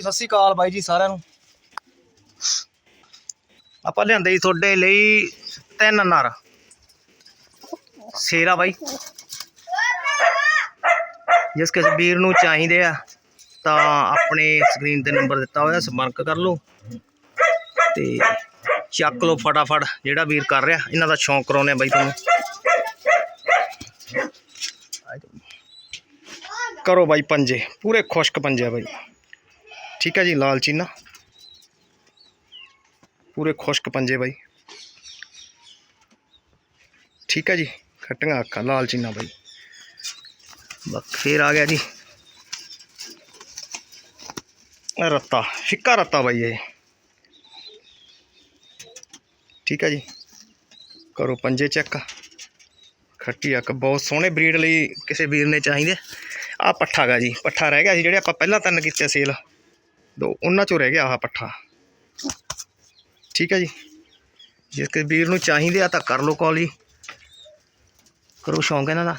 ਸਤਿ ਸ਼੍ਰੀ ਅਕਾਲ ਬਾਈ ਜੀ ਸਾਰਿਆਂ ਨੂੰ। ਆਪਾਂ ਲਿਆਂਦੇ ਜੀ ਤੁਹਾਡੇ ਲਈ ਤਿੰਨ ਨਰ। ਸੇਰਾ ਬਾਈ। ਜਿਸ ਕਿਸੇ ਵੀਰ ਨੂੰ ਚਾਹੀਦੇ ਆ, ਤਾਂ ਆਪਣੇ ਸਕਰੀਨ ਤੇ ਨੰਬਰ ਦਿੱਤਾ ਹੋਇਆ, ਸੰਪਰਕ ਕਰ ਲਓ। ਤੇ ਚੱਕ ਲਓ ਫਟਾਫਟ, ਜਿਹੜਾ ਵੀਰ ਕਰ ਰਿਹਾ, ਇਹਨਾਂ ਦਾ ਸ਼ੌਂਕ ਕਰਾਉਨੇ ਬਾਈ ਤੁਹਾਨੂੰ। ਕਰੋ ਬਾਈ ਪੰਜੇ, ਪੂਰੇ ਖੁਸ਼ਕ ਪੰਜੇ ਆ ਬਾਈ। ਠੀਕ ਹੈ ਜੀ, ਲਾਲ ਚੀਨਾ। ਪੂਰੇ ਖੁਸ਼ਕ ਪੰਜੇ ਬਾਈ। ਠੀਕ ਹੈ ਜੀ, ਖੱਟੀਆਂ ਅੱਖਾਂ, ਲਾਲ ਚੀਨਾ ਬਾਈ। ਬਸ ਫੇਰ ਆ ਗਿਆ ਜੀ। ਰੱਤਾ, ਫਿੱਕਾ ਰੱਤਾ ਬਾਈ ਇਹ। ਠੀਕ ਹੈ ਜੀ, ਕਰੋ ਪੰਜੇ ਚੈੱਕ। ਖੱਟੀ ਅੱਖ, ਬਹੁਤ ਸੋਹਣੇ ਬਰੀਡ ਲਈ ਕਿਸੇ ਵੀਰ ਨੇ ਚਾਹੀਦੇ। ਆ ਪੱਠਾ ਗਾ ਜੀ, ਪੱਠਾ ਰਹਿ ਗਿਆ ਸੀ, ਜਿਹੜੇ ਆਪਾਂ ਪਹਿਲਾਂ ਤਿੰਨ ਕੀਤੇ ਸੇਲ। ਦੋ, ਉਹਨਾਂ ਚੋਂ ਰਹਿ ਗਿਆ ਆਹ ਪੱਠਾ। ਠੀਕ ਹੈ ਜੀ? ਜੇ ਕਿਸੇ ਵੀਰ ਨੂੰ ਚਾਹੀਦੇ ਆ ਤਾਂ ਕਰ ਲਓ ਕਾਲ ਜੀ ਕਰੋ ਸ਼ੌਂਕ ਇਹਨਾਂ ਦਾ।